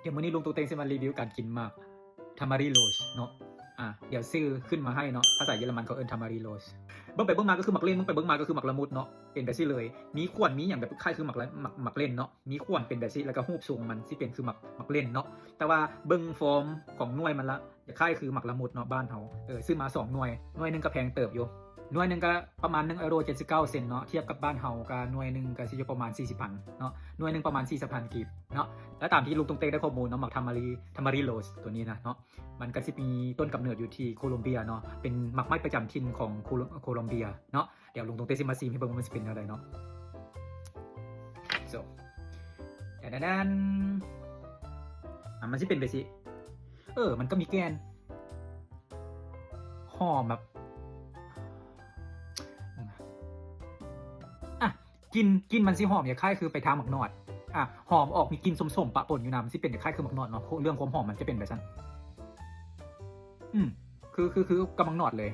เดี๋ยวมื้อนี้ลุงตูเต็งจะมารีวิวการกินหมากทามารีโรสเนาะอะเดี๋ยวซื้อขึ้นมาให้เนาะภาษาเยอรมันเขาเอิ้นทามารีโรสเบิ่งไปเบิ่งมาก็คือหมักเล่นเบิ่งไปเบิ่งมาก็คือหมักละมุดเนาะเป็นแบบนี้เลย มีขวนมีอย่างแบบคล้ายคือหมักละหมักหมักเล่นเนาะมีขวนเป็นแบบนี้แล้วก็รูปทรงมันที่เป็นคือหมักหมักเล่นเนาะแต่ว่าเบิ่งฟอร์มของหน่วยมันละคล้ายคือหมักละมุดเนาะบ้านเฮาเออซื้อมาสองหน่วยหน่วยหนึงก็แพงเติบอยู่ หน่วยหนึ่งก็ประมาณ1ยูโร79 เซนเนาะเทียบกับบ้านเฮาก็หน่วยหนึ่งก็สิอยู่ประมาณ 40พันเนาะหน่วยหนึ่งประมาณ 40พันกีบเนาะและตามที่ลุงตรงเต้ได้ข้อมูลเนาะหมักทามารีทามารีโรสตัวนี้นะเนาะมันก็สิมีต้นกำเนิดอยู่ที่โคลอมเบียเนาะเป็นหมักไม้ประจำถิ่นของโคลโคลอมเบียเนาะเดี๋ยวลุงตรงเต้สิมาซีมให้เบิ่งว่ามันสิเป็นอะไรเนาะ so แต่นั้นมันสิเป็นไปสิ เออ มันก็มีแกนหอมแบบ กินกินมันสิหอมอย่าค่ายคือไปทางหมักนอดอะหอมออกมีกลินส้มๆปะปนอยู่นำสิเป็นอย่าค่ายคือหมักนอดเนาะเรื่องความหอมมันจะเป็นแบบนั้นอืมคือคือคือกำมังนอดเลย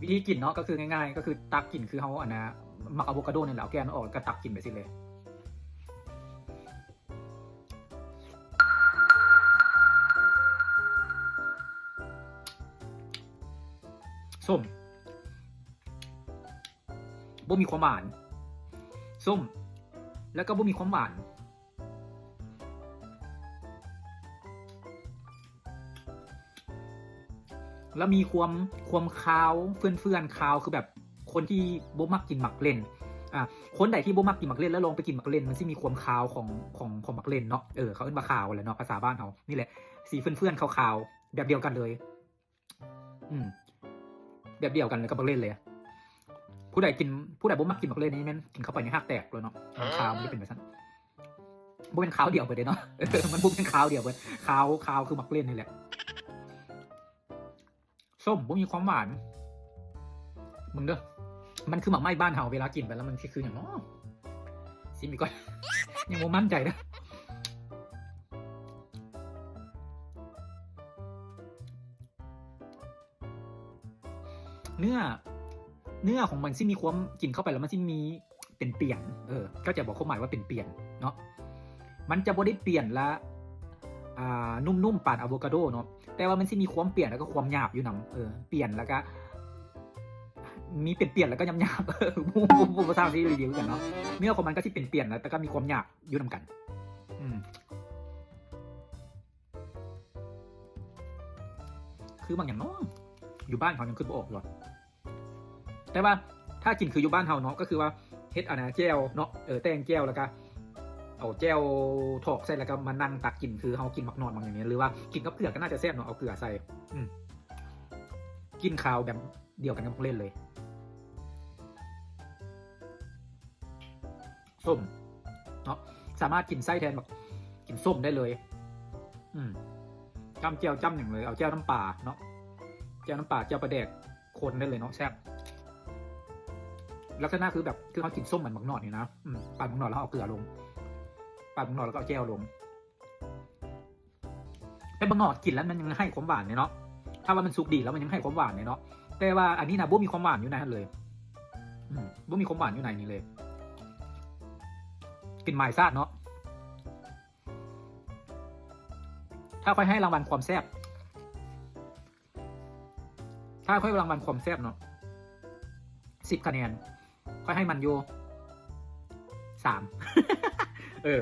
วิธีกินเนาะก็คือง่าย ๆ ก็คือตักกินคือเขาอันนะหมักอะโวคาโดเนี่ยแหละเอาแกนออกแล้วก็ตักกินไปสิเลยส้ม บ่มีความหวาน ส้ม แล้วก็บ่มีความหวาน แล้วมีความความคาวเฟื่อนเฟื่อนคาวคือแบบคนที่บ่มักกินหมักเล่นอะคนใดที่บ่มักกินหมักเล่นแล้วลองไปกินหมักเล่นมันสิมีความคาวของของของหมักเล่นเนาะเออเขาเอิ้นว่าคาวแหละเนาะภาษาบ้านเขานี่แหละสีเฟื่อนเฟื่อนๆคาวๆแบบเดียวกันเลย อืมแบบเดียวกันเลยกับหมักเล่นเลย ผู้ใดกินผู้ใดบ่มักกินบักเล่นนี่แมันกินเข้าไปในหักแตกเลยเนาะขาวมันจะเป็นแบบนั้นบ่เป็นขาวเดียวไปเลยเนาะเออมันบ่เป็นขาวเดียวไปขาวขาวคือบักเล่นนี่แหละส้มบ่มีความหวานมึงเด้อมันคือหมักไหม้บ้านเฮาเวลากินไปแล้วมันคืออย่างเนาะซิมอีกก่อนยังบ่มั่นใจนะเนื้อ เนื้อของมันที่มีความกินเข้าไปแล้วมันที่มีเป็นเปลี่ยน เออ ก็จะบอกความหมายว่าเป็นเปลี่ยนเนาะ มันจะบ่ได้เปลี่ยนละอ่านุ่มๆปานอะโวคาโดเนาะ แต่ว่ามันที่มีความเปลี่ยนแล้วก็ความหยาบอยู่นํเออ เปลี่ยนแล้วก็ มีเปลี่ยนเปลี่ยนแล้วก็หยาบๆเออผู้ผู้ผู้ภาษาที่รีวิวกันเนาะ เนื้อของมันก็ที่เปลี่ยนเปลี่ยนแล้วแต่ก็มีความหยาบอยู่นํกัน อืมคือบางอย่างเนาะอยู่บ้านเขายังขึ้นบ่ออกหรอก แต่ว่าถ้ากินคืออยู่บ้านเฮาเนาะก็คือว่าเฮ็ดอันนะแก้วเนาะเออแตงแก้วแล้วก็เอาแก้วถอกใส่แล้วก็มานั่งตักกินคือเฮากินมักนอนบางอย่างเนี้ยหรือว่ากินกับเกลือก็น่าจะแซ่บเนาะเอาเกลือใส่อืกินข้าวแบบเดียวกันกับพวกเล่นเลยส้มเนาะสามารถกินไส้แทนแบบกินส้มได้เลย อืมจ้ำแก้วจ้ำอย่างเลย เอาแก้วน้ำปลาเนาะแก้วน้ำปลาแก้วปลาแดกคนได้เลยเนาะแซ่บ ลักษณะคือแบบคือเขากินส้มเหมือนบักหนอดนี่นะอืมปาดบักหนอดแล้วเอาเกลือลงปาดบักหนอดแล้วก็เอาแก้วลงแต่บักหนอดกินแล้วมันยังให้ความหวานเนี่ยเนาะถ้าว่ามันสุกดีแล้วมันยังให้ความหวานเนี่ยเนาะแต่ว่าอันนี้นะบ่มีความหวานอยู่ในนั้นเลยอืมบ่มีความหวานอยู่ในนี้เลยกินไม้ซาดเนาะถ้าค่อยให้รางวัลความแซ่บถ้าค่อยรางวัลความแซ่บเนาะสิบคะแนน ค่อยให้มันโยสามเออ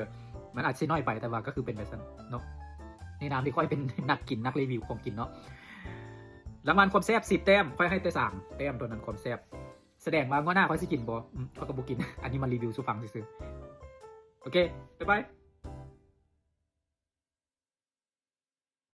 มันอาจจะน้อยไปแต่ว่าก็คือเป็นแบบนั้นเนาะในนามที่ค่อยเป็นนักกินนักรีวิวของกินเนาะรางวัลความแซ่บสิบแต้มค่อยให้แต่สามแต้มตัวนั้นความแซ่บแสดงว่าง้อหน้าค่อยสิกินบอมค่อยกับบุกิน อันนี้มันรีวิวสู่ฟังซื้อโอเค บ๊ายบาย